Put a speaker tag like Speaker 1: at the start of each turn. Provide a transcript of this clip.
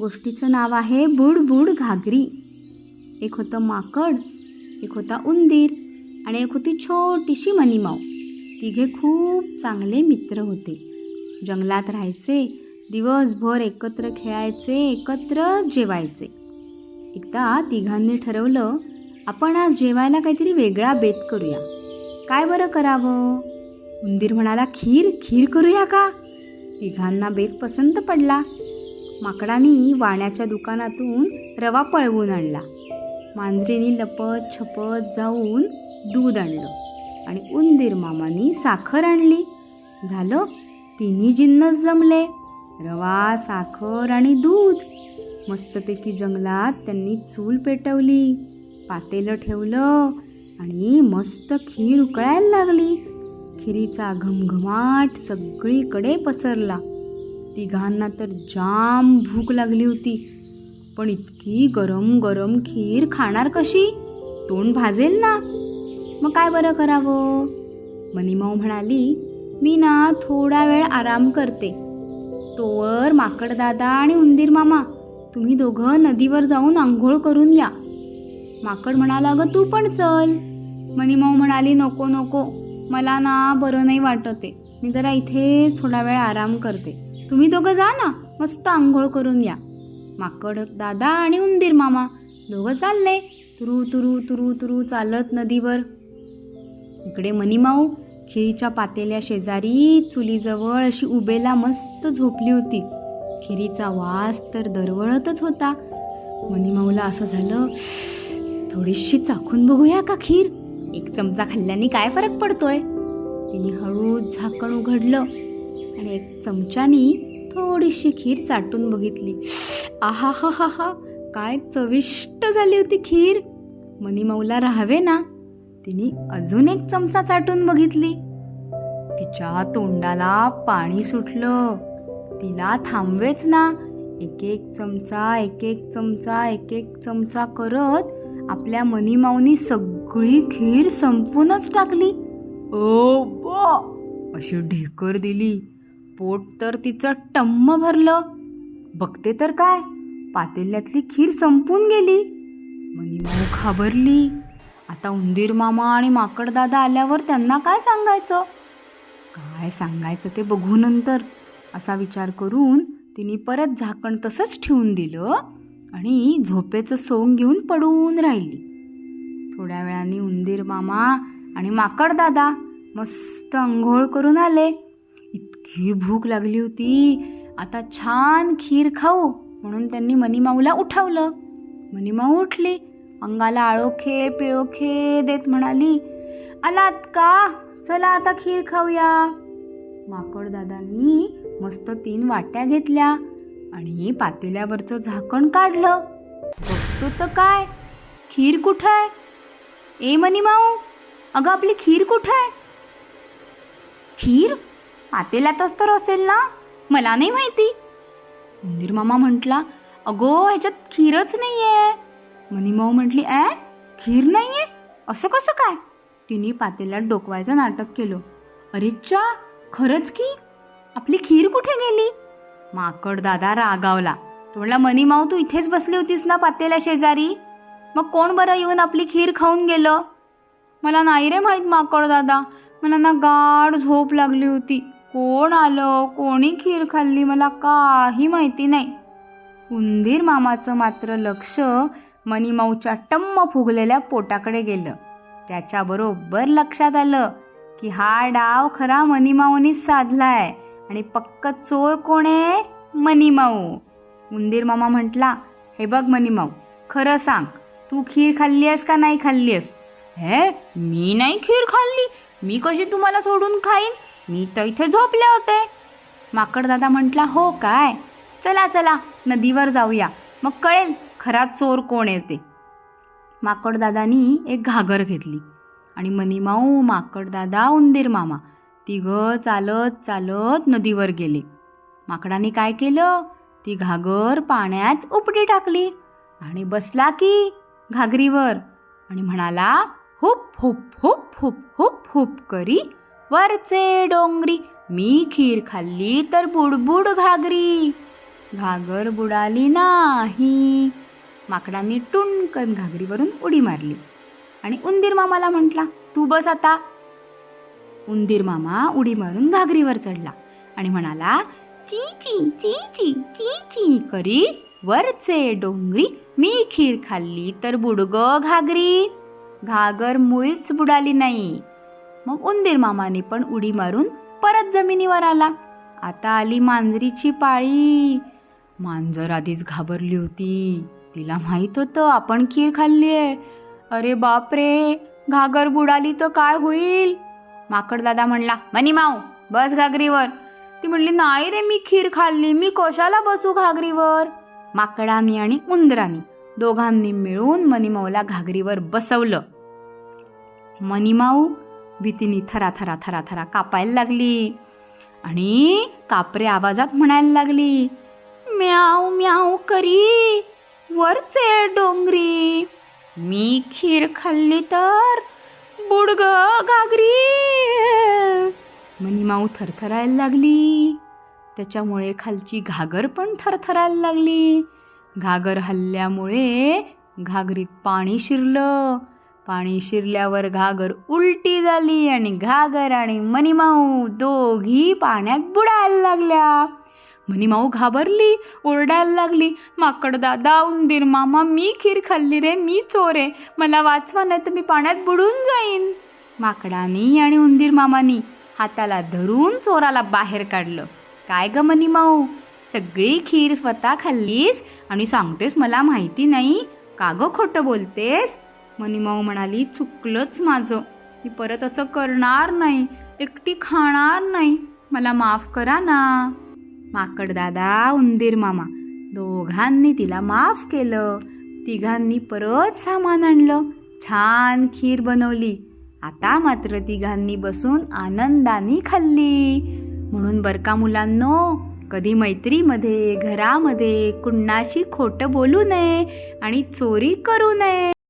Speaker 1: गोष्टीचं नाव आहे बुडबुड घागरी. एक होतं माकड एक होता उंदीर आणि एक होती छोटीशी मनीमाऊ तिघे खूप चांगले मित्र होते. जंगलात राहायचे दिवसभर एकत्र खेळायचे एकत्र जेवायचे. एकदा तिघांनी ठरवलं आपण आज जेवायला काहीतरी वेगळा बेत करूया. काय बरं करावं? उंदीर म्हणाला खीर खीर करूया का? तिघांना बेत पसंत पडला. माकडानी वाण्याच्या दुकानातून रवा पळवून आणला. मांजरीनी लपत छपत जाऊन दूध आणलं आणि उंदीर मामानी साखर आणली. झालं तिन्ही जिन्नस जमले. रवा साखर आणि दूध. मस्तपैकी जंगलात त्यांनी चूल पेटवली पातेलं ठेवलं आणि मस्त खीर उकळायला लागली. खिरीचा घमघमाट सगळीकडे पसरला. तिघांना तर जाम भूक लागली होती. पण इतकी गरम गरम खीर खाणार कशी? तोंड भाजेल ना? मग काय बरं करावं? मनीमाऊ म्हणाली मी ना थोडा वेळ आराम करते. तोवर माकड दादा आणि उंदीर मामा तुम्ही दोघं नदीवर जाऊन आंघोळ करून या. माकड म्हणाला अगं तू पण चल. मनीमाऊ म्हणाली नको नको. मला ना बरं नाही वाटत. आहे मी जरा इथेच थोडा वेळ आराम करते. तुम्ही दोघं जा ना. मस्त आंघोळ करून या. माकड दादा आणि उंदीर मामा. दोघं चालले. तुरू तुरू तुरू तुरू चालत नदीवर. इकडे मनीमाऊ खिरीच्या पातेल्या शेजारी चुलीजवळ अशी उबेला मस्त झोपली होती. खिरीचा वास तर दरवळतच होता. मनीमाऊला असं झालं थोडीशी चाखून बघूया का खीर? एक चमचा खाल्ल्याने काय फरक पडतोय? तिने हळूच झाकण उघडलं आणि एक चमच्यानी थोडीशी खीर चाटून बघितली. आहा हा हा हा काय चविष्ट झाली होती खीर. मनीमौला राहावे ना? तिने अजून एक चमचा चाटून बघितली. तिच्या तोंडाला पाणी सुटलं. तिला थांबवेच ना. एक एक चमचा एक एक चमचा एक एक चमचा करत आपल्या मनीमाऊनी सगळी खीर संपूनच टाकली. ओ बा अशी ढेकर दिली. पोट तर तिचं टम्म भरलं. बघते तर काय पातेल्यातली खीर संपून गेली. मनीमाऊ घाबरली. आता उंदीर मामा आणि माकड दादा आल्यावर त्यांना काय सांगायचं? काय सांगायचं ते बघू नंतर. असा विचार करून तिने परत झाकण तसंच ठेवून दिलं आणि झोपेचं सोंग घेऊन पडून राहिली. थोड्या वेळाने उंदीर मामा आणि माकड दादा मस्त अंघोळ करून आले. इतकी भूक लागली होती. आता छान खीर खाऊ म्हणून त्यांनी मनीमाऊला उठवलं. मनीमाऊ उठली. अंगाला आळोखे पिळोखे देत म्हणाली आलात का? चला आता खीर खाऊया. माकड दादांनी मस्त तीन वाट्या घेतल्या आणि पातेल्यावरचं झाकण काढलं. बघतो तर काय खीर कुठं आहे? ए मनीमाऊ अगं आपली खीर कुठं आहे? खीर? पातेल्यातच तर असेल ना? मला नाही माहिती. मंदिर मामा म्हटला अगो ह्याच्यात खीरच नाहीये. मनीमाऊ म्हटली ॲ खीर नाहीये? असं कसं काय? तिने पातेल्यात डोकवायचं नाटक केलं. अरे चा खरंच की? आपली खीर कुठे गेली? माकड दादा रागावला. तो म्हणला मनीमाऊ तू इथेच बसली होतीस ना पातेल्या शेजारी? मग कोण बरं येऊन आपली खीर खाऊन गेलं? मला नाही रे माहीत माकड दादा. मला ना गाढ झोप लागली होती. कोण आलं? कोणी खीर खाल्ली? मला काही माहिती नाही. उंदीर मामाचं मात्र लक्ष मनीमाऊच्या टम्म फुगलेल्या पोटाकडे गेलं. त्याच्याबरोबर लक्षात आलं की हा डाव खरा मनीमाऊनीच साधलाय आणि पक्क चोर कोण आहे? मनीमाऊ उंदीर मामा म्हटला हे बघ मनीमाऊ खरं सांग तू खीर खाल्ली आहेस का नाही खाल्ली आहेस? हे मी नाही खीर खाल्ली. मी कशी तुम्हाला सोडून खाईन? मी तर इथे झोपले होते. माकडदादा म्हटला हो काय? चला चला नदीवर जाऊया. मग कळेल खरा चोर कोण येते माकडदादानी एक घागर घेतली आणि मनीमाऊ माकडदादा उंदीर मामा तिघं चालत चालत नदीवर गेले. माकडाने काय केलं? ती घागर पाण्यात उपटी टाकली आणि बसला की घागरीवर आणि म्हणाला हुप हुप हुप हुप हुप हुप करी. वरचे डोंगरी मी खीर खाल्ली तर बुडबुड घागरी. घागर बुडाली नाही. माकडांनी टुणकन घागरीवरून उडी मारली. आणि उंदीर मामाला म्हटला तू बस आता. उंदीर मामा उडी मारून घागरीवर चढला आणि म्हणाला ची ची ची ची ची ची करी. वरचे डोंगरी मी खीर खाल्ली तर बुडग घागरी. घागर मुळीच बुडाली नाही. मग उंदीर मामाने पण उडी मारून परत जमिनीवर आला. आता आली मांजरीची पाळी. मांजर आधीच घाबरली होती. तिला माहीत होतं आपण खीर खाल्लीये. अरे बापरे घागर बुडाली तर काय होईल? माकड दादा म्हणला मनी माऊ बस घागरीवर. ती म्हणली नाही रे मी खीर खाल्ली. मी कशाला बसू घागरीवर? माकडांनी आणि उंदरांनी दोघांनी मिळून मनीमाऊला घागरीवर बसवलं. मनीमाऊ भीतीने थरा थरा थरा थरा कापायला लागली आणि कापरे आवाजात म्हणायला लागली म्याव म्याव करी वरचे डोंगरी मी खीर खाल्ली तर बुडग घागरी. मनीमाऊ थरथरायला लागली. त्याच्यामुळे खालची घागर पण थरथरायला लागली. घागर हल्ल्यामुळे घागरीत पाणी शिरलं. पाणी शिरल्यावर घागर उलटी झाली आणि घागर आणि मनीमाऊ दोघी पाण्यात बुडायला लागल्या. मनीमाऊ घाबरली ओरडायला लागली माकड दादा उंदीर मामा मी खीर खाल्ली रे मी चोर आहे मला वाचवा नाही तर मी पाण्यात बुडून जाईन. माकडानी आणि उंदीर मामानी हाताला धरून चोराला बाहेर काढलं. काय ग मनीमाऊ सगळी खीर स्वतः खाल्लीस आणि सांगतेस मला माहिती नाही? का ग खोटं बोलतेस? मनीमाऊ म्हणाली चुकलंच माझं. मी परत असं करणार नाही एकटी खाणार नाही. मला माफ करा ना. माकडदादा उंदीर मामा दोघांनी तिला माफ केलं. तिघांनी परत सामान आणलं. छान खीर बनवली. आता मात्र तिघांनी बसून आनंदाने खाल्ली. म्हणून बरका मुलांनो कधी मैत्रीमध्ये घरामध्ये कुणाशी खोटं बोलू नये आणि चोरी करू नये.